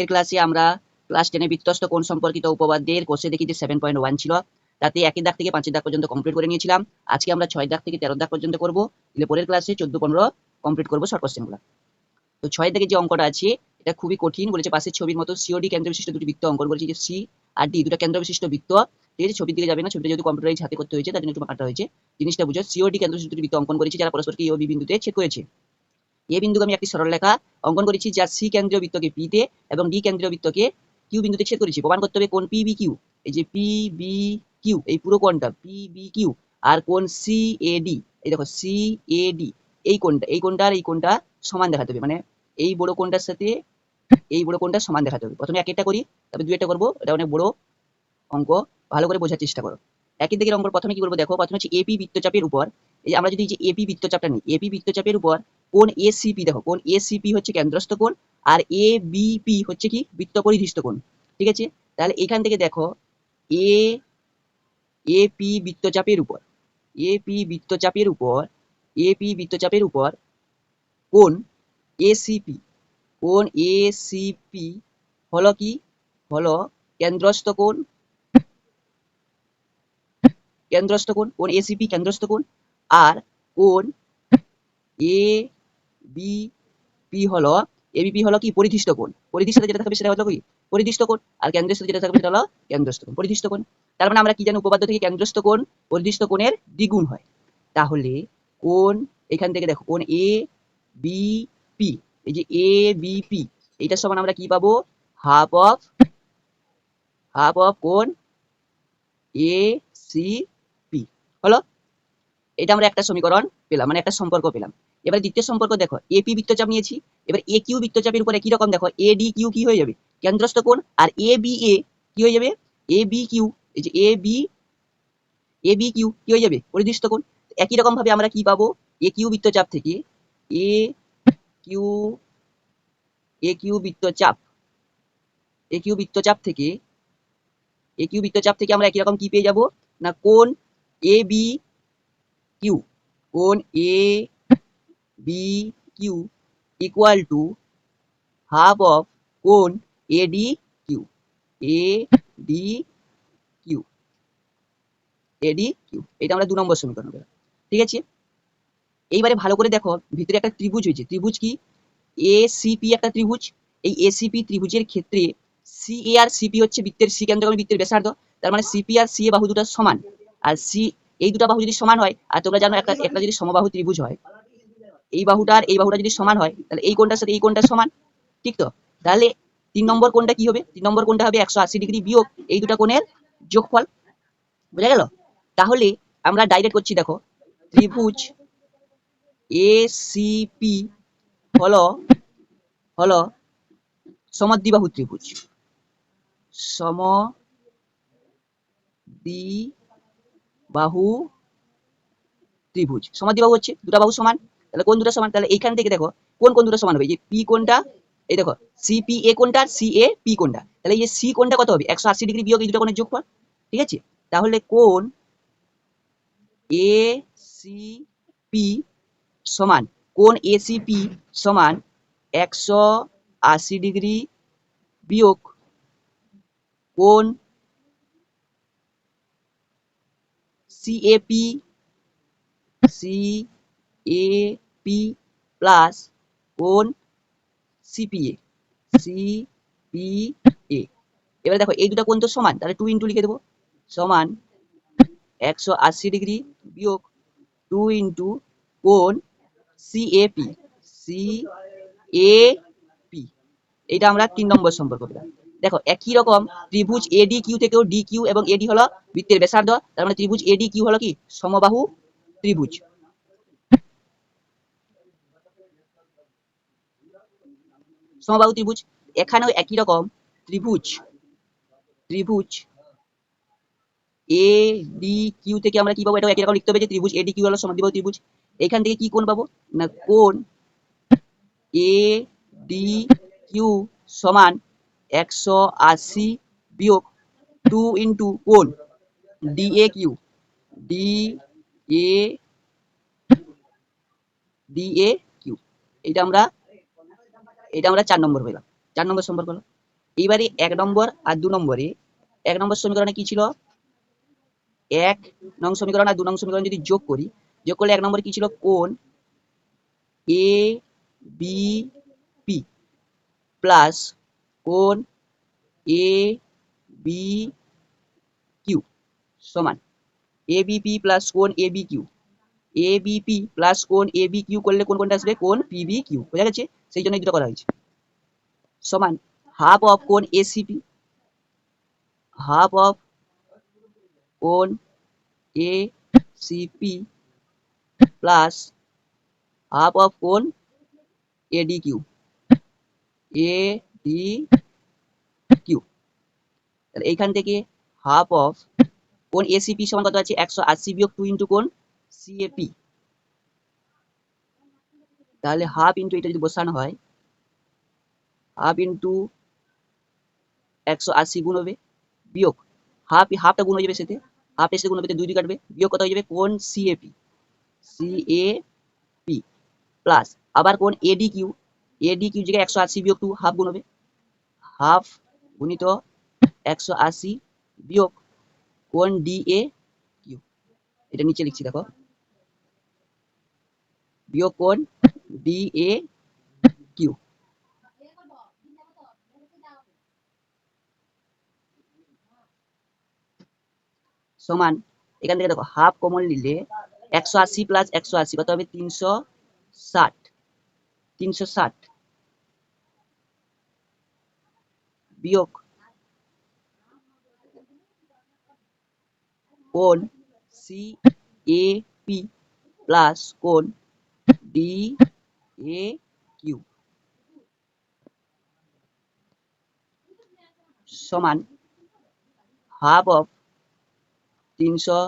এর ক্লাসে আমরা ক্লাস টেনে বিত্তস্ত কোণ সম্পর্কিত উপপাদ্যের কোর্সে দেখি যে সেভেন পয়েন্ট ওয়ান ছিল। তাতে একের দাগ থেকে পাঁচের দাগ পর্যন্ত কমপ্লিট করে নিয়েছিলাম। আজকে আমরা ছয় দাগ থেকে তেরো দাগ পর্যন্ত করব। তাহলে পরের ক্লাসে চোদ্দ পনেরো কমপ্লিট করব শর্ট কোশ্চেনগুলো তো ছয় থেকে যে অঙ্কটা আছে, এটা খুবই কঠিন বলেছে। পাশের ছবির মতো সিওডি কেন্দ্র বিশিষ্ট দুটি বৃত্ত অঙ্কন করেছে যে সি আর ডি দুটো কেন্দ্র বিশিষ্ট বৃত্ত। ঠিক আছে, ছবির দিকে যাবে না, ছবিটা যদি কম্পিউটারাইজ হাতে করতে হয়েছে, তার জন্য একটু কাটা হয়েছে। জিনিসটা বুঝো সিওডি কেন্দ্র বিশিষ্ট দুটি বৃত্ত অঙ্কন করেছে, যারা পরস্পরকে ও বিন্দুতে ছেদ করেছে। এ বিন্দুকে আমি একটি সরল রেখা অঙ্কন করেছি যা সি কেন্দ্রীয় বৃত্তকে পি তে এবং ডি কেন্দ্রীয় বৃত্তকে কিউ বিন্দুতে ছেদ করেছি। প্রমাণ করতে হবে কোন পি বি কিউ এই যে পি বি কিউ এই পুরো কোণটা পি বি কিউ আর কোন সি এ ডি এই দেখো সি এ ডি এই কোণটা এই কোণটা আর এই কোণটা সমান দেখাতে হবে। মানে এই বড় কোণটার সাথে এই বড় কোণটা সমান দেখাতে হবে। প্রথমে এক একটা করি, তারপরে দুই একটা করব। এটা অনেক বড় অঙ্ক, ভালো করে বোঝার চেষ্টা করো। একই দিকের অঙ্ক প্রথমে কি করব দেখো, প্রথমে হচ্ছে এপি বৃত্তচাপের উপর। এই আমরা যদি যে এপি বৃত্তচাপটা নিই এপি বৃত্তচাপের উপর কোন এসিপি দেখো কোন এসিপি হচ্ছে কেন্দ্রস্থ কোণ আর এ বিপি হচ্ছে কি বৃত্ত পরিধিষ্ঠ কোণ, ঠিক আছে? তাহলে এখান থেকে দেখো এ এপি বৃত্তচাপের উপর এপি বৃত্তচাপের উপর এপি বৃত্তচাপের উপর কোন এসিপি কোন এসিপি হলো কি? হলো কেন্দ্রস্থ কোণ কেন্দ্রস্থ কোণ কোন এসিপি কেন্দ্রস্থ কোণ আর কোন এ বি পি হলো এবিপি হলো কি? পরিধিষ্ট কোণ। পরিধির সাথে যেটা থাকবে সেটা হলো কি? পরিধিষ্ঠ কোণ। আর কেন্দ্রের সাথে যেটা থাকবে সেটা হলো কেন্দ্রস্থ কোণ, পরিধিষ্ঠ কোণ। তার মানে আমরা কি জানি? উপপাদ্য থেকে কেন্দ্রস্থ কোণ, পরিধিষ্ঠ কোণের দ্বিগুণ হয়। তাহলে কোন এখান থেকে দেখো কোন এ বি পি এই যে এ বি পি এইটার সমান আমরা কি পাবো? হাফ অফ হাফ অফ কোন এ সি পি হলো? এটা আমরা একটা সমীকরণ পেলাম মানে একটা সম্পর্ক পেলাম। এবার দ্বিতীয় সম্পর্ক দেখো এপি বৃত্তচাপ নিয়েছি, এবার এ কিউ বৃত্তচাপের উপরে কি রকম দেখো? এ ডি কিউ কি হয়ে যাবে? কেন্দ্রস্থ কোণ আর এ বি এ কি হয়ে যাবে? এ বি কিউ এই যে A B A B Q কি হয়ে যাবে? পরিদৃষ্ট কোণ। একই রকম ভাবে আমরা কি পাবো? এ কিউ বৃত্তচাপ থেকে এ কিউ এ কিউ বৃত্তচাপ এ কিউ বৃত্তচাপ থেকে এ কিউ বৃত্তচাপ থেকে আমরা একই রকম কি পেয়ে যাব? না কোন এ বি কিউ কোন A A D Q A D Q A D Q এটা আমরা দু নম্বর সমীকরণ পেলাম। ঠিক আছে? এইবারে ভালো করে দেখো, ভিতরে একটা ত্রিভুজ হয়েছে। ত্রিভুজ কি? এ সিপি একটা ত্রিভুজ। এই এসিপি ত্রিভুজের ক্ষেত্রে সি এ আর সিপি হচ্ছে বৃত্তের সি কেন্দ্রগামী বৃত্তের ব্যাসার্ধ। তার মানে সিপি আর সি এ বাহু দুটো সমান। আর সি এই দুটো বাহু যদি সমান হয়, আর তোমরা জানো একটা একটা যদি সমবাহু ত্রিভুজ হয় এই বাহুটা আর এই বাহুটা যদি সমান হয়, তাহলে এই কোণটার সাথে এই কোণটা সমান, ঠিক তো? তাহলে তিন নম্বর কোণটা কি হবে? তিন নম্বর কোণটা হবে একশো আশি ডিগ্রি বিয়োগ এই দুটা কোণের যোগফল। বুঝা গেল? তাহলে আমরা ডাইরেক্ট করছি, দেখো, ত্রিভুজ এ সিপি হলো হলো সমদ্বিবাহু ত্রিভুজ। সম বাহু ত্রিভুজ। সমাদ্বিবাহু হচ্ছে দুটা বাহু সমান। তাহলে কোন দুটো সমান? তাহলে এইখান থেকে দেখো, কোন কোন দুটো সমান হবে? যে পি কোনটা? এই দেখো সিপি এ কোনটা? সি এ পি কোনটা? তাহলে এই সি কোনটা কত হবে? একশো আশি ডিগ্রি বিয়োগ এই দুটো কোণের যোগফল, ঠিক আছে? তাহলে কোন এ সি পি সমান কোন এ সি এসিপি সমান একশো আশি ডিগ্রি বিয়োগ কোন CAP C A P plus কোন সিপিএ সি পি এ এবারে দেখো, এই দুটো কোণ তো সমান, তাহলে টু ইন্টু লিখে দেবো। সমান একশো আশি ডিগ্রি বিয়োগ টু ইন্টু কোন সিএপি সি এ পি এটা আমরা তিন নম্বর সম্পর্ক পেলাম। দেখো, একই রকম, ত্রিভুজ এডি কিউ থেকেও ডি এবং এডি হলো বৃত্তের ব্যাসার্ধ। তার মানে ত্রিভুজ এডি কিউ হলো কি? সমবাহু ত্রিভুজ। সমবাহু ত্রিভুজ, এখানেও একই রকম, ত্রিভুজ ত্রিভুজ এ ডি কিউ থেকে আমরা কি পাবো? এটাও একই রকম লিখতে হবে যে ত্রিভুজ এডি কিউ হলো সমদ্বিবাহু ত্রিভুজ। এখান থেকে কি কোণ পাবো? না, কোণ এ ডি কিউ সমান একশো আশি বিয়োগ টু ইন্টু কোন D A Q D A D A Q এটা আমরা এটা আমরা চার নম্বর পেলাম। চার নম্বর সম্পর্ক হলো, এইবারে এক নম্বর আর দু নম্বরে, এক নম্বর সমীকরণে কি ছিল? এক নং সমীকরণ আর দু নং সমীকরণ যদি যোগ করি, যোগ করলে এক নম্বরে কি ছিল? কোন এ বি পি প্লাস কোন এ বি কিউ সমান এ বি পি প্লাস কোন A B Q A B P plus কোণ এ বি কিউ করলে কোন কোনটা আসবে? কোণ পি বি কিউ বোঝা গেছে? সেই জন্য এই দুটো করা হয়েছে। সমান হাফ অফ কোণ এসিপি হাফ অফ কোণ A CP plus half of কোণ AD Q A D Q তাহলে এইখান থেকে হাফ অফ কোণ এসিপি সমান কত আছে? একশো আশি বিয়োগ টু ইন্টু কোণ সিএপি তাহলে হাফ ইন্টু এটা যদি বসানো হয় হাফ ইন্টু একশো আশি গুণ হবে, বিয়োগ হাফ হাফটা গুণ হয়ে যাবে সেতে হাফ এসে গুণ হবে দুই দুই কাটবে, বিয়োগ কত হয়ে যাবে? কোন সিএপি সিএপি প্লাস আবার কোন এডি কিউ এডি কিউ জায়গায় একশো আশি বিয়োগ টু হাফ গুণ হবে হাফ গুণিত একশো আশি বিয়োগ কোন ডিএ কিউ এটা নিচে লিখছি দেখো। বিয়োগ কোন ডিএ কিউ সমান, এখান থেকে দেখো হাফ কমন নিলে একশো আশি প্লাস একশো আশি, কত হবে? তিনশো ষাট। তিনশো ষাট। বিয়োগ কোন সি এ পি প্লাস কোন ডি এ সমান হাফ অফ তিনশো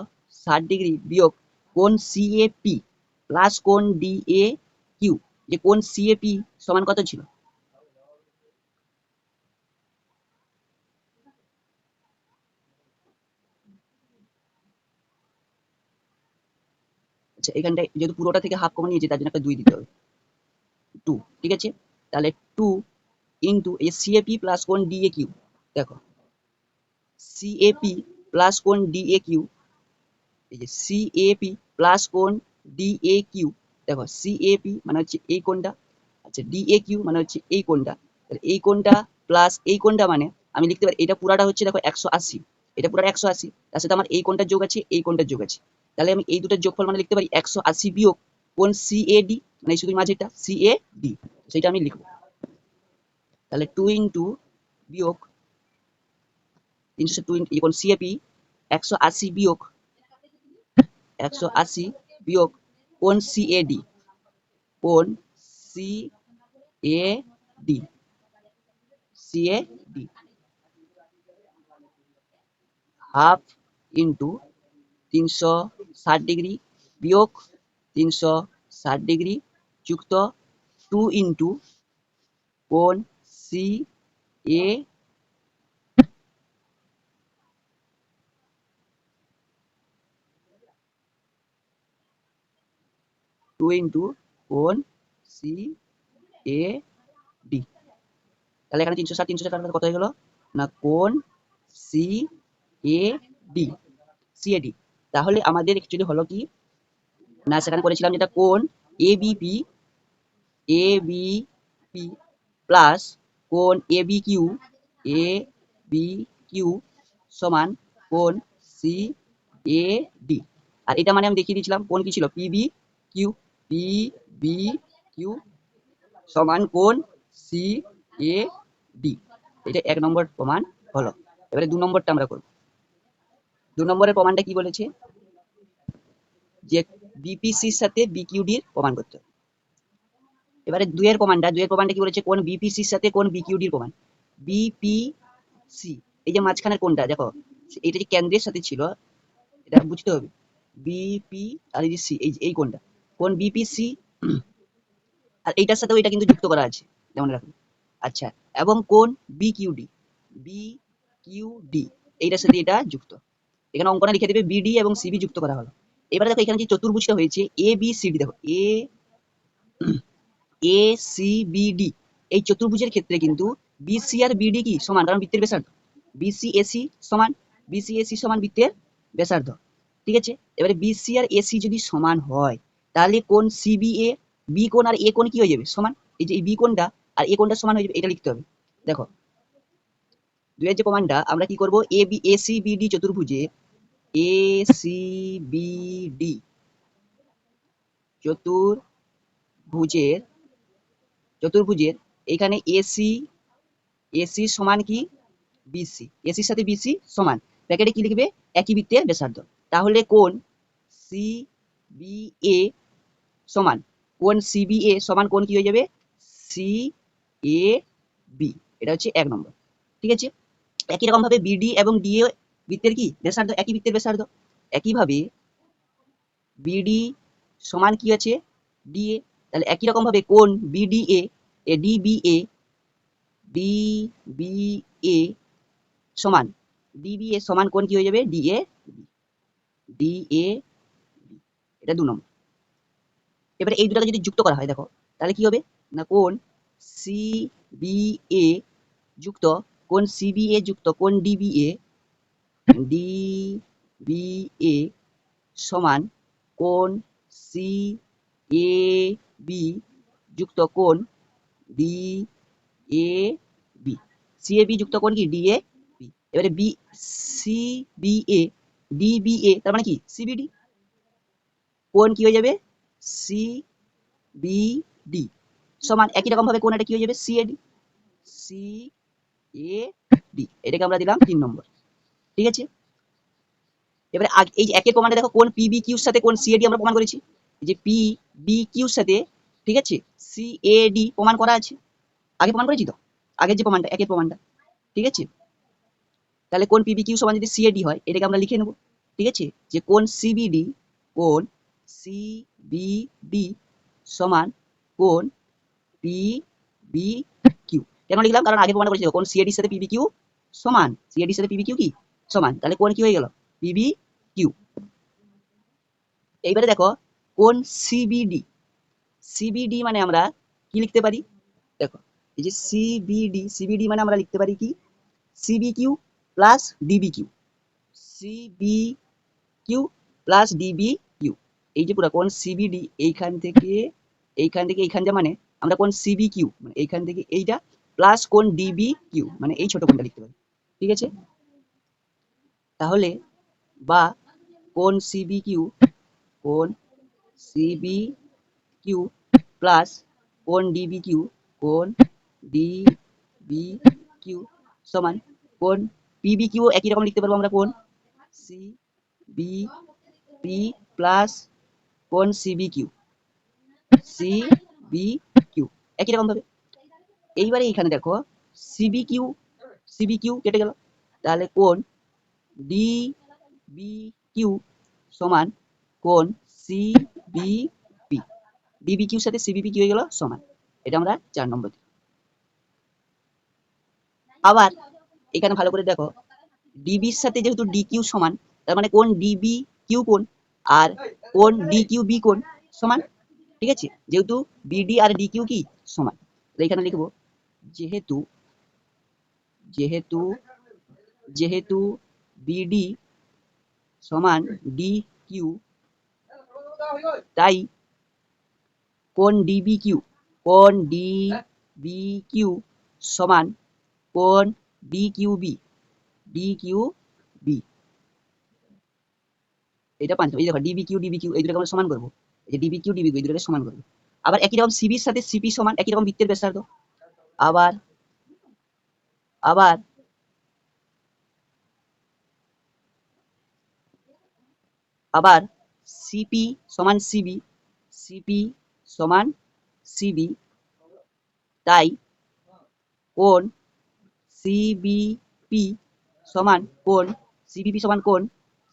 ষাট ডিগ্রি বিয়োগ কোন সিএপি প্লাস কোন ডিএ কিউ যে কোন সিএপি সমান কত ছিল? আচ্ছা এখানটায় যেহেতু পুরোটা থেকে হাফ কমন নিয়েছে, তার জন্য একটা দুই দিতে হবে। টু ঠিক আছে? তাহলে টু ইন্টু এই সিএপি প্লাস কোন ডিএ কিউ দেখো। সিএপি প্লাস কোন ডিএ কিউ এই যে সিএপি প্লাস কোন ডিএ কিউ দেখো সিএপি মানে হচ্ছে এই কোনটা আচ্ছা ডিএ কিউ মানে হচ্ছে এই কোনটা তাহলে এই কোনটা প্লাস এই কোনটা মানে আমি লিখতে পারি, এটা পুরাটা হচ্ছে দেখো একশো আশি, এটা পুরাটা একশো আশি, তার সাথে আমার এই কোনটার যোগ আছে, এই কোনটার যোগ আছে। তাহলে আমি এই দুটোর যোগফল মানে লিখতে পারি একশো আশি বিয়োগ কোন সিএডি মানে শুধু মাঝেটা সিএডি সেটা আমি লিখব। তাহলে টু ইন্টু বিয়োগ তিনশো টু কোন সিএপি একশো আশি বিয়োগ একশো আশি বিয়োগ কোন সিএডি কোন C A D CAD half into তিনশো ষাট ডিগ্রি বিয়োগ তিনশো ষাট ডিগ্রি যুক্ত টু ইন্টু কোন সি এ টু ইন্টু কোন সি এ ডি তাহলে এখানে তিনশো ষাট তিনশো ষাট কত হয়ে গেল? না কোন C A D C A D তাহলে আমাদের অ্যাকচুয়ালি হলো কি? না, সেখানে করেছিলাম যেটা কোন? A BP A B P plus কোন A B Q A B Q সমান কোন সি এ ডি আর এটা মানে আমি দেখিয়ে দিয়েছিলাম কোন কি ছিল? P B Q P B Q সমান কোন সি এ ডি এটা এক নম্বর প্রমাণ হলো। এবারে দু নম্বরটা আমরা করব। দু নম্বরের প্রমাণটা কি বলেছে? যে বিপিসির সাথে বিকিউডির প্রমাণ করতে হবে। এবারে দুইয়ের প্রমাণটা দুইয়ের প্রমাণটা কি বলেছে? কোন বিপিসির সাথে কোন বিকিউডির প্রমাণ? বিপিসি এই যে মাঝখানের কোনটা, দেখো এটা যে কেন্দ্রের সাথে ছিল, এটা বুঝতে হবে। বিপি আর এই যে সি এই এই কোনটা? কোন বিপিসি আর এইটার সাথেও এটা কিন্তু যুক্ত করা আছে, যেমন রাখুন আচ্ছা এবং কোন বিকিউডি বিকিউডি এইটার সাথে এটা যুক্ত। এখানে অঙ্কনা লিখে দেবে বিডি এবং সিবি যুক্ত করা হলো। এবারে দেখো এখানে যে চতুর্ভুজটা হয়েছে এ বি সি ডি দেখো A A C B D এই চতুর্ভুজের ক্ষেত্রে কিন্তু বিসি আর বিডি কি সমান? কারণ বৃত্তের ব্যাসার্ধ। বিসি এসি সমান বিসি এসি সমান বৃত্তের ব্যাসার্ধ। ঠিক আছে? এবারে বিসি আর এসি যদি সমান হয়, তাহলে কোন সিবিএ বি কোণ আর এ কোণ কি হয়ে যাবে? সমান। এই যে বি কোণটা আর এ কোণটা সমান হয়ে যাবে, এটা লিখতে হবে। দেখো দুইয়ের যে প্রমাণটা আমরা কি করব? A B A C B D চতুর্ভুজে A C B D চতুর্ভুজের চতুর্ভুজের, এখানে এসি এসি সমান কি? বিসি এসির সাথে বিসি সমান। প্যাকেটে কি লিখবে? একই বৃত্তের ব্যাসার্ধ। তাহলে কোন? সি বি এ সমান। কোন সিবিএ সমান কোন কি হয়ে যাবে? সি এ বি এটা হচ্ছে এক নম্বর। ঠিক আছে? একই রকম ভাবে বিডি এবং ডিএ বৃত্তের কি? ব্যাসার্ধ? একই বৃত্তের ব্যাসার্ধ? একইভাবে বিডি সমান কি আছে? ডিএ তাহলে একই রকম ভাবে কোন বিডিএ এ ডিবিএ ডিবিএ সমান। ডিবিএ সমান কোন কি হয়ে যাবে? ডিএ ডিএ এটা দু নম্বর। এবারে এই দুটাকে যদি যুক্ত করা হয়, দেখো, তাহলে কি হবে? না কোন সি বি এ যুক্ত কোন সিবিএ যুক্ত, কোন ডিবিএ ডিবিএ সমান কোন সি এ বি যুক্ত কোন D A B C A B যুক্ত কোন কি? ডি এ বি এবারে B C B A D B A তার মানে কি? সিবিডি কোন কি হয়ে যাবে? সি বি ডি সমান একই রকম ভাবে কোন এটা কি হয়ে যাবে? ডি সি এ ডি এটাকে আমরা দিলাম তিন নম্বর। ঠিক আছে? এবারে এই যে একের প্রমাণটা দেখো, কোন পি বি কিউর সাথে কোন সি এ ডি আমরা প্রমাণ করেছি? যে পি বি কিউর সাথে, ঠিক আছে? সি এ ডি প্রমাণ করা আছে। আগে প্রমাণ করেছি তো? আগের যে প্রমাণটা, একের প্রমাণটা। ঠিক আছে? তাহলে কোন পিবি কিউ সমান যদি সিএডি হয়, এটাকে আমরা লিখে নেব। ঠিক আছে? যে কোন সিবিডি কোন সিবিডি সমান কোন পি বি কেন লিখলাম, কারণ আগে প্রমাণ করেছিল কোন সিএডির সাথে পিবি কিউ সমান? সিএডির সাথে পিবি কিউ কি? সমান। তাহলে কোন কি হয়ে গেল? পিবি কিউ এইবারে দেখো, কোন সিবিডি সিবিডি মানে আমরা কি লিখতে পারি? দেখো, এই যে সিবিডি সিবিডি মানে আমরা লিখতে পারি কি? CB Q plus DB Q CB Q plus DB Q এই যে পুরো কোন সিবিডি এইখান থেকে এইখান থেকে এইখান যা মানে আমরা কোন সিবি কিউ মানে এইখান থেকে এইটা প্লাস কোন ডিবি কিউ মানে এই ছোট কোনটা লিখতে পারি। ঠিক আছে? তাহলে বা কোন সিবি কিউ কোন সিবি কিউ প্লাস কোন ডিবি কিউ কোন ডিবি কিউ সমান কোন পিবি কিউ একই রকম লিখতে পারব আমরা কোন সি বি পি প্লাস কোন CB Q C B Q একই রকম ভাবে। এইবারে এখানে দেখো সিবি কিউ কিউ কেটে গেল। তাহলে কোন ডি বি কিউ সমান কোন সি বি পি ডিবি কিউর সাথে সিবিপি কি হয়ে গেল সমান। এটা আমরা চার নম্বর দিলাম। আবার এখানে ভালো করে দেখো ডিবির সাথে যেহেতু ডি কিউ সমান, তার মানে কোন ডিবি কিউ কোন আর কোন ডি কিউ বি কোন সমান, ঠিক আছে? যেহেতু বিডি আর ডি কিউ কি? সমান। এখানে লিখব যেহেতু যেহেতু যেহেতু বিডি সমান ডি কিউ তাই কোন ডিবি কিউ কোন ডি বি কিউ সমান কোন D Q B D Q B এটা পাঁচ এই দেখো ডিবি কিউ ডিবি কিউ এই দুটোকে আমরা সমান করব। এই যে ডিবি কিউ ডিবি কিউ এই দুটোকে সমান করব। আবার একই রকম সিবির সাথে সিপি সমান একই রকম বৃত্তের ব্যাসার্ধ। আবার আবার। আবার সিপি সমান সিবি সিপি সমান সিবি তাই কোন সিবিপি সমান কোন সিবিপি সমান কোন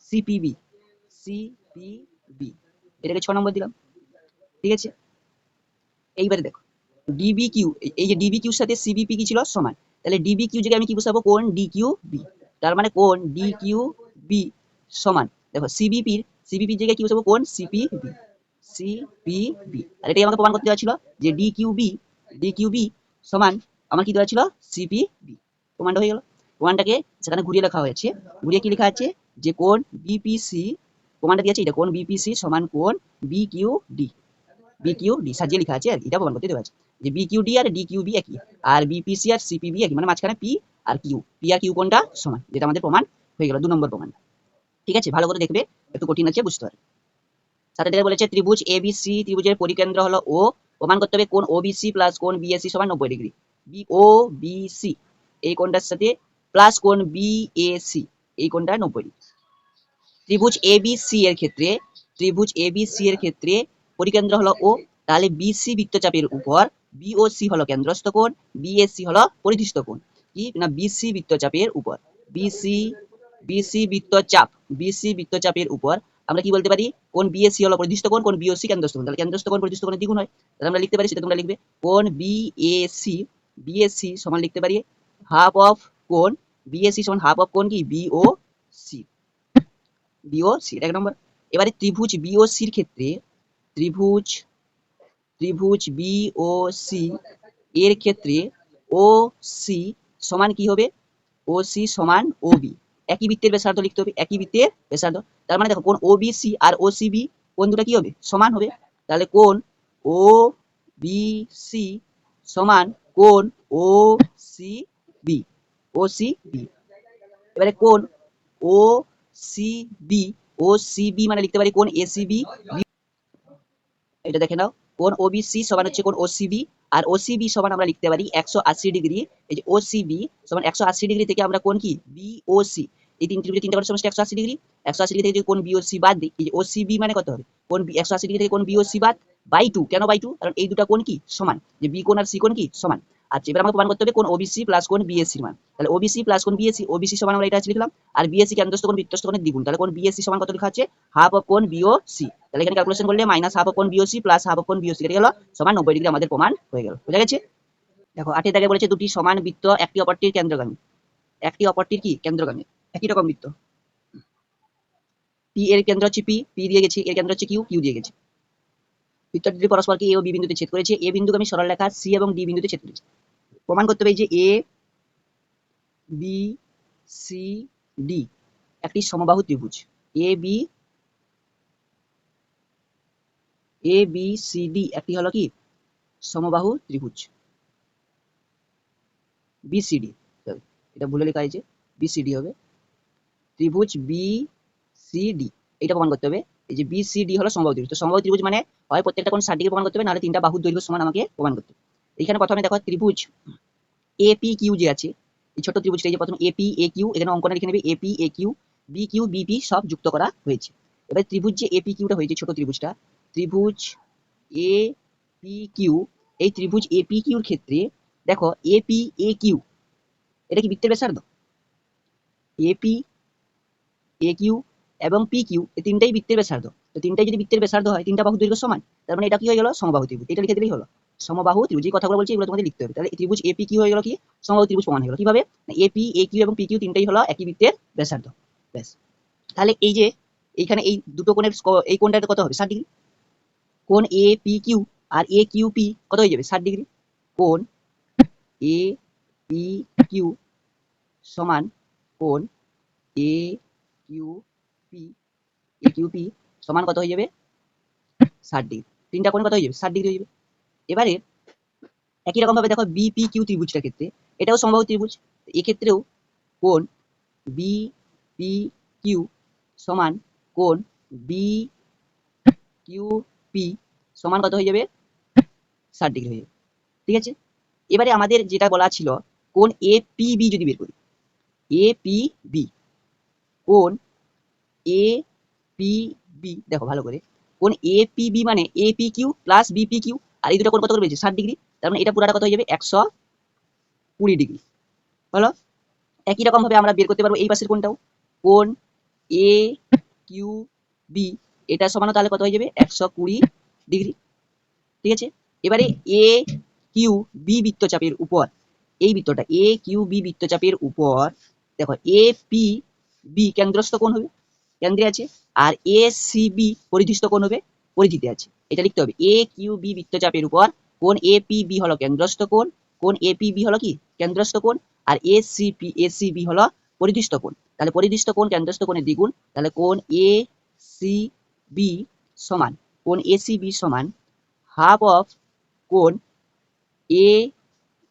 সিপিবি সিপিবি এটাকে ছ নম্বর দিলাম। ঠিক আছে? এইবারে দেখো। ডিবি কিউ এই যে ডিবি কিউর সাথে সিবিপি কি ছিল? সমান। তাহলে ডিবি কিউ জায়গায় আমি কি বসাবো কোন ডি বি তার মানে কোন ডি বি সমান। দেখো সিবিপির সিবিপির জায়গায় কি বসাবো কোন সিপিবি সিপিবি আর এটাই আমাকে প্রমাণ করতে দেওয়া ছিল যে ডি কিউ বি ডি সমান আমার কি দেওয়া ছিল? সিপি বি প্রমাণটা হয়ে গেল। প্রমাণটাকে সেখানে ঘুরিয়ে লেখা হয়েছে। ঘুরিয়ে কি লেখা আছে? যে কোন বিপিসি প্রমাণটা দিয়েছে এটা কোন বিপিসি সমান কোন B Q D B Q D সাজিয়ে লেখা আছে আর এটা প্রমাণ করতে দেওয়া আছে। যে বি কিউ ডি আর ডিকিউবি একই, আর বিপিসি আর সিপিবি একই মানে মাঝখানে পি আর কিউ পি আর কিউ কোনটা? সমান, যেটা আমাদের প্রমাণ হয়ে গেল, দু নম্বর প্রমাণ। ঠিক আছে? ভালো করে দেখবে, একটু কঠিন আছে, বুঝতে পারবে। সাথে বলেছে, ত্রিভুজ এ বি সি ত্রিভুজের পরিকেন্দ্র হলো ও প্রমাণ করতে হবে কোন ওবিসি প্লাস কোন বিএসি সমান নব্বই ডিগ্রি। বি ও বিসি এই কোনটার সাথে প্লাস কোন বিএসি এই কোনটা নব্বই ডিগ্রি। ত্রিভুজ এ বি সি এর ক্ষেত্রে, ত্রিভুজ এ বি সি এর ক্ষেত্রে পরিকেন্দ্র হলো ও তাহলে বিসি বৃত্তচাপের উপর বিওসি হলো কেন্দ্রস্থ কোণ বিএসি হলো পরিধিস্থ কোণ। কি? না বিসি বৃত্তচাপের উপর। বিসি বিসি বৃত্তচাপ বিসি বৃত্তচাপের উপর আমরা কি বলতে পারি? কোন বিএসসি হলো পরিধিস্থ কোণ কোন বিওসি কেন্দ্রস্থ কোণ। তাহলে কেন্দ্রস্থ কোণ, পরিধিস্থ কোণের দ্বিগুণ হয়। তাহলে আমরা লিখতে পারি, সেটা তোমরা লিখবে। কোন বিএসি বিএসসি সমান লিখতে পারি হাফ অফ কোন বিএসসি সমান হাফ অফ কোন কি? বিওসি বিওসি এক নম্বর। এবারে ত্রিভুজ বিওসির ক্ষেত্রে ত্রিভুজ ত্রিভুজ বিওসি এর ক্ষেত্রে ও সি সমান কি হবে? ও সি সমান ও বি একই বৃত্তের ব্যাসার্ধ লিখতে হবে, একই বৃত্তের ব্যাসার্ধ। তার মানে দেখো, কোন ও বি সি আর ও সি বি কোন দুটা কি হবে? সমান হবে। তাহলে কোন ও বি সি সমান কোন O C B O C B এবারে কোন O C B O C B মানে লিখতে পারি কোন এ সি বি এটা দেখে নাও। কোন ওবিসি সমান হচ্ছে কোন ওসিবি আর ওসিবি সমান আমরা লিখতে পারি একশো আশি ডিগ্রি, এই যে ওসিবি সমান একশো আশি ডিগ্রি থেকে আমরা কোন কি? বিওসি এই তিনটি তিনটা করে সমষ্টি একশো আশি ডিগ্রি। একশো আশি ডিগ্রি থেকে কোন বিওসি বাদ দিই? এই যে ওসিবি মানে কত হবে? কোন একশো আশি ডিগ্রি থেকে কোন বিওসি বাদ? By two. কেন বাই টু? কারণ এই দুটা কোন কি? সমান। যে বি কোন আর সি কোন কি? সমান। আচ্ছা এবার আমাকে প্রমাণ করতে হবে কোন ওবিসি প্লাস কোন বিএসসি মান তাহলে ওবিসি প্লাস কোন বিএসসি ওবিসি সমান আমরা এটা লিখলাম, আর বিএসসি কেন্দ্রস্থ কোন বৃত্তস্থ কোণের দ্বিগুণ। তাহলে কোন বিএসসি সমান কত লেখা আছে? হাফ অফ কোন বিওসি তাহলে এখানে ক্যালকুলেশন করলে মাইনাস হাফ অফ কোন বিওসি প্লাস হাফ অফ কোন বিওসি কেটে গেল, সমান নব্বই ডিগ্রি আমাদের প্রমাণ হয়ে গেল। বুঝা গেছে? দেখো, আটের দাগে বলেছে দুটি সমান বৃত্ত, একটি অপরটির কেন্দ্রগামী। একটি অপরটির কি? কেন্দ্রগামী। একই রকম বৃত্ত। পি এর কেন্দ্র হচ্ছে পি পি দিয়ে গেছে, এর কেন্দ্র হচ্ছে কিউ কিউ দিয়ে গেছে। বৃত্তটি পরস্পরকে এ ও বি বিন্দুতে ছেদ করেছে। এ বিন্দুগামী সরল রেখা সি এবং ডি বিন্দুতে ছেদ করেছে। প্রমাণ করতে হবে যে এ বি সি ডি একটি সমবাহু ত্রিভুজ। A B A B C D একটি হলো কি? সমবাহু ত্রিভুজ। বিসিডি এটা ভুলে লেখা হয়েছে। বিসিডি হবে। ত্রিভুজ বি সি ডি এটা প্রমাণ করতে হবে। এই যে বি সি ডি হলো সমবাহু ত্রিভুজ। তো সমবাহু ত্রিভুজ মানে হয় প্রত্যেকটা কোন ষাট প্রমাণ করতে হবে, নাহলে তিনটা বাহুর দৈর্ঘ্য সমান আমাকে প্রমাণ করতে হবে। এখানে প্রথমে দেখো ত্রিভুজ এপি কিউ যে আছে, এই ছোট ত্রিভুজটা যে প্রথমে এপি এ কিউ এখানে অঙ্কনে লিখে নেবে AP A Q B Q BP সব যুক্ত করা হয়েছে। এবার ত্রিভুজ যে এপি কিউটা হয়েছে ছোট ত্রিভুজটা, ত্রিভুজ এ পি কিউ এই ত্রিভুজ এপি কিউর ক্ষেত্রে দেখো এপি এ কিউ এটা কি বৃত্তের ব্যাসার্ধ? এপি এ কিউ এবং পি কিউ এই তিনটাই বৃত্তের ব্যাসার্ধ। তো তিনটাই যদি বৃত্তের ব্যাসার্ধ হয়, তিনটা বাহু দৈর্ঘ্য সমান, তার মানে এটা কি হয়ে গেল? সমবাহু ত্রিভুজ, এটা লিখে দিলেই হলো। সমবাহু ত্রিভুজ এই কথাগুলো বলছি, এগুলো তোমাদের লিখতে হবে। তাহলে ত্রিভুজ এপি কি হয়ে গেল কি? সমবাহু ত্রিভুজ প্রমাণ হয়ে গেল। কীভাবে? এপি এ কিউ এবং পি কিউ তিনটাই হলো একই বৃত্তের ব্যাসার্ধ। ব্যাস। তাহলে এই যে, এইখানে এই দুটো কোণের এই কোণটা কত হবে? ষাট ডিগ্রি। কোণ এ পি কিউ আর এ কিউ পি কত হয়ে যাবে? ষাট ডিগ্রি। কোণ এ পি কিউ সমান কোণ A Q P A Q P সমান কত হয়ে যাবে? ষাট ডিগ্রি। তিনটা কোণ কত হয়ে যাবে? ষাট ডিগ্রি হয়ে যাবে। এবারে একই রকম ভাবে দেখো বিপি কিউ ত্রিভুজটার ক্ষেত্রে, এটাও সম্ভব ত্রিভুজ, এক্ষেত্রেও কোণ বি পি কিউ সমান কোণ বি কিউ পি সমান কত হয়ে যাবে? ষাট ডিগ্রি হয়ে যাবে। ঠিক আছে? এবারে আমাদের যেটা বলা ছিল, কোণ এ পি বি যদি বের করি এ পি বি কোণ এ পি বি দেখো ভালো করে, কোণ এ পি বি মানে A P Q plus B P Q আর এই দুটো কোণ কত করে ষাট ডিগ্রি। তার মানে এটা পুরাটা কত হয়ে যাবে? একশো কুড়ি ডিগ্রি। হলো? একই রকম ভাবে আমরা বের করতে পারব এই পাশের কোনটাও কোন এ কিউ বি এটা সমানো তাহলে কত হয়ে যাবে? একশো কুড়ি ডিগ্রি। ঠিক আছে? এবারে এ কিউ বি বৃত্তচাপের উপর। এই বৃত্তটা এ কিউ বি বৃত্তচাপের উপর। দেখো এ পি বি কেন্দ্রস্থ কোণ হবে, কেন্দ্রে আছে। আর এ সি বি পরিধিস্থ কোণ হবে, পরিধিতে আছে। এটা লিখতে হবে। এ কিউ বি বৃত্তচাপের উপর কোন এ পি বি হলো কেন্দ্রস্থ কোণ কোণ এপিবি হলো কি? কেন্দ্রস্থ কোণ। আর এসিপি এসিবি হলো পরিদৃষ্ট কোণ। তাহলে পরিদৃষ্ট কোণ, কেন্দ্রস্থ কোণের দ্বিগুণ। তাহলে কোন এ সি বি সমান, কোণ এসিবি সমান হাফ অফ কোন A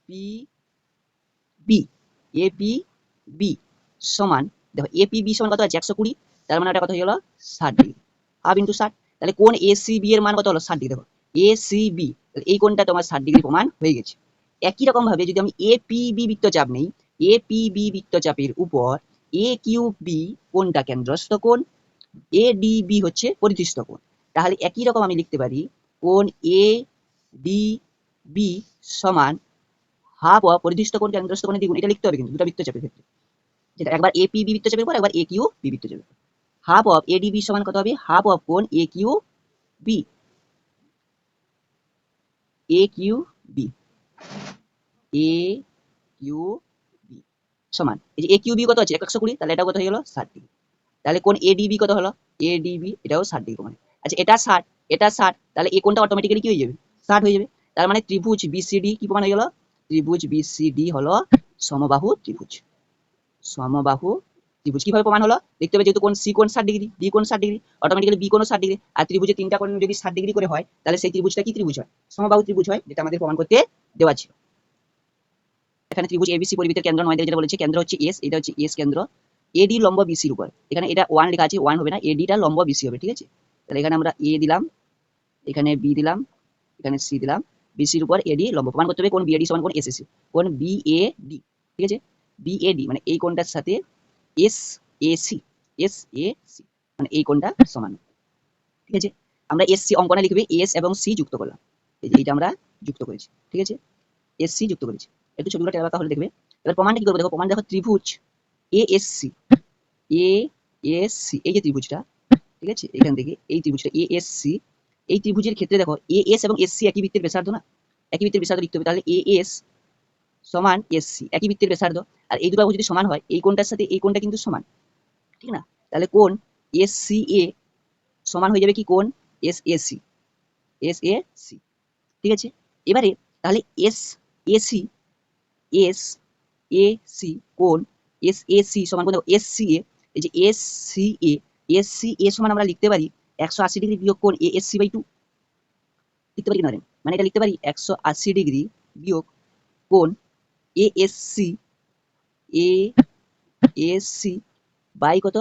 P B A P B সমান, দেখো এ পি বি সমান কত আছে? একশো কুড়ি। তার মানে ওটা কত হয়ে গেলো? ষাট ডিগ্রি। হাফ ইন্টু ষাট। তাহলে কোন এ বি এর মান কত হলো? ষাট ডিগ্রি। দেখো এ বি এই কোনটা তোমার ষাট ডিগ্রি প্রমাণ হয়ে গেছে। একই রকম ভাবে যদি আমি এ পি বি বৃত্তচাপ নেই এ পি বি বৃত্তচাপের উপর এ কিউ বি কোনটা কেন্দ্রস্থ কোণ এ ডি বি হচ্ছে পরিদৃষ্ট কোণ। তাহলে একই রকম আমি লিখতে পারি, কোণ এ ডি বি সমান হাফ অফ পরিদৃষ্ট কোণ কেন্দ্রস্থ কোণের দ্বিগুণ। এটা লিখতে হবে কিন্তু, দুটো বৃত্তচাপের ক্ষেত্রে। যেটা একবার এ পি বি বৃত্তচাপের উপর একবার এ কিউ বি বৃত্তচাপের উপর half of A D B সমান কত হবে? হাফ অফ কোন? A Q B A Q B A Q B সমান। এই যে এ কিউ বি কত আছে একশো কুড়ি তাহলে এটা কত হয়ে গেল? ষাট ডিগ্রি। তাহলে কোন এ ডিবি কত হলো? এ ডিবি এটাও ষাট ডিগ্রি মানে আচ্ছা এটা ষাট এটা ষাট, তাহলে এই কোনটা অটোমেটিক্যালি কি হয়ে যাবে? ষাট হয়ে যাবে। তার মানে ত্রিভুজ বিসিডি কি প্রমাণ হয়ে গেল? ত্রিভুজ বিসিডি হলো সমবাহু ত্রিভুজ। সমবাহু ত্রিভুজ। কীভাবে প্রমাণ হলো? দেখতে হবে যেহেতু কোন সি কোন ষাট ডিগ্রি ডি কোন ষাট ডিগ্রি অটোমেটিক্যালি বি কোন ষাট ডিগ্রি, আর ত্রিভুজে তিনটা কোণ যদি ষাট ডিগ্রি করে হয়, তাহলে সেই ত্রিভুজটা কি ত্রিভুজ হয়? সমবাহু ত্রিভুজ হয়, যেটা আমাদের প্রমাণ করতে দেওয়া ছিল। এখানে ত্রিভুজ এবিসি পরিবৃত্তের কেন্দ্র নয়, যেটা বলেছে, কেন্দ্র হচ্ছে এস এটা হচ্ছে এস কেন্দ্র। এডি লম্ব বিসির উপর। এখানে এটা ওয়ান লেখা আছে ওয়ান হবে না এডিটা লম্ব বিসি হবে, ঠিক আছে? তাহলে এখানে আমরা এ দিলাম, এখানে বি দিলাম, এখানে সি দিলাম বিসির উপর এডি লম্ব। প্রমাণ করতে হবে কোন বিএডি সমান কোন এসএসি কোন বি এ ডি ঠিক আছে? বি এ ডি মানে এই কোনটার সাথে S A C S, A, C মানে এই কোণটা সমান। ঠিক আছে? আমরা এস, সি অঙ্কনে লিখবে, এস এবং সি যুক্ত করলাম। এইটা আমরা যুক্ত করেছি। ঠিক আছে? এস, সি যুক্ত করেছি। একটু ছবিগুলো টেরা বাঁকা হলে দেখবে। এবার প্রমাণটা কি করব? দেখো, প্রমাণ দেখো, ত্রিভুজ। A, S, C. A S C. এই যে ত্রিভুজটা, ঠিক আছে? এখান থেকে এই ত্রিভুজটা, এ, এস, সি। এই ত্রিভুজের ক্ষেত্রে দেখো, এ, এস এবং এস, সি একই বৃত্তের ব্যাসার্ধ না? একই বৃত্তের ব্যাসার্ধ লিখতে হবে, তাহলে এ, এস সমান এসসি একই বৃত্তের ব্যাসার্ধ, আর এই দুটো যদি সমান হয়, এই কোণটার সাথে এই কোণটা কিন্তু সমান, ঠিক না? তাহলে কোণ এসসি এ সমান হয়ে যাবে কি কোণ? S A C S A C ঠিক আছে? এবারে, তাহলে S A C S A C কোণ এস এ সি সমান কোণ এস সি এ এই যে S C A S C A সমান আমরা লিখতে পারি একশো আশি ডিগ্রি বিয়োগ কোণ A S C by two লিখতে পারি কিনা মানে এটা লিখতে পারি একশো আশি ডিগ্রি বিয়োগ কোণ A S C A SC by কত?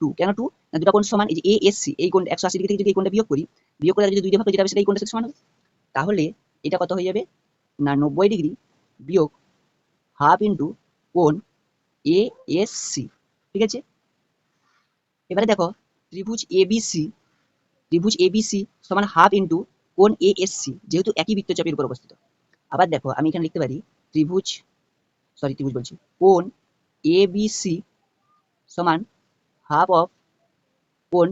টু কেন টু দুটা কোণ সমান, এই যে এ এস এই কোণ একশো আশি ডিগ্রি থেকে যদি এই কোণটা বিয়োগ করি, বিয়োগ করে যদি দুইটা ভাগ যেটা সেটা এই সাথে সমান হবে। তাহলে এটা কত হয়ে যাবে? না, নব্বই ডিগ্রি বিয়োগ হাফ ইন্টু কোণ এ এস সি ঠিক আছে? এবারে দেখো, ত্রিভুজ এবিসি ত্রিভুজ এবিসি সমান হাফ ইন্টু কোণ এ এস সি যেহেতু একই বৃত্তচাপের উপর অবস্থিত। আবার দেখো, আমি এখানে লিখতে পারি ত্রিভুজ সরি ত্রিভুজ বলছি, কোণ এ বি সি সমান হাফ অফ কোণ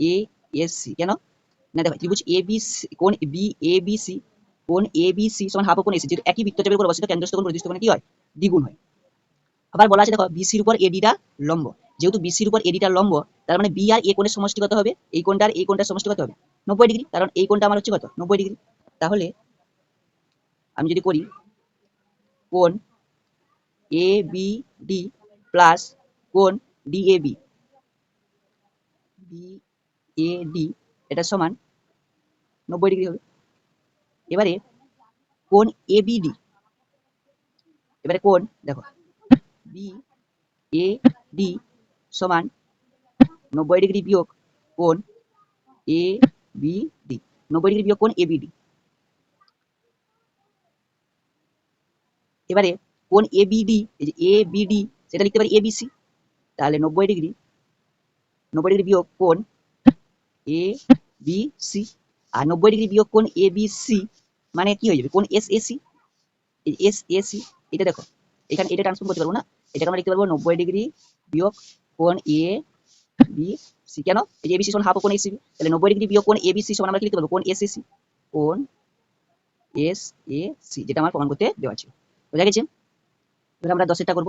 এ এস সি কেন? না, দেখো, ত্রিভুজ এ বি কোণ বি এ বি সি কোণ এ বি সমান হাফ কোণ এসি যেহেতু একই বৃত্তচাপের উপর অবস্থিত, কেন্দ্রস্থ কোণ প্রতিষ্ঠিত কোণে কি হয়? দ্বিগুণ হয়। আবার বলা আছে, দেখো বিসির উপর এডিটা লম্ব। যেহেতু বিসির উপর এডিটা লম্ব, তার মানে বি আর এ কোণের সমষ্টি কত হবে? এই কোণটা আর এই কোণটার সমষ্টি কত হবে? নব্বই ডিগ্রি, কারণ এই কোণটা আমার হচ্ছে কত? নব্বই ডিগ্রি। তাহলে আমি যদি করি কোণ এ বি ডি প্লাস কোণ D A B B A D এটা সমান নব্বই ডিগ্রি হবে। এবারে কোণ ডি এবারে কোণ, দেখো। বি এ ডি সমান নব্বই ডিগ্রি বিয়োগ কোণ এ বি ডি নব্বই ডিগ্রি বিয়োগ কোণ এ বি ডি এবারে কোণ এ বি ডি এই যে এ বি ডি সেটা লিখতে পারি এ বি সি তাহলে নব্বই ডিগ্রি নব্বই ডিগ্রি বিয়োগ কোণ এ বি সি আর নব্বই ডিগ্রি বিয়োগ কোণ এ বি সি মানে কি হয়ে যাবে? কোণ এস এস এ সি এটা দেখো, এখানে এটা ট্রান্সফর্ম করতে পারব না, এটাকে আমরা লিখতে পারব নব্বই ডিগ্রি বিয়োগ কোণ এ বি সি কেন? এই এবিসি সমান হাফ কোণ এসি তাহলে নব্বই ডিগ্রি বিয়োগ কোণ এবিসি সমান আমরা কি লিখতে পারব? কোণ এস এসি কোণ এস এ সি যেটা আমার প্রমাণ করতে দেওয়া ছিল। বোঝা গেছে? এবার আমরা দশেরটা করব।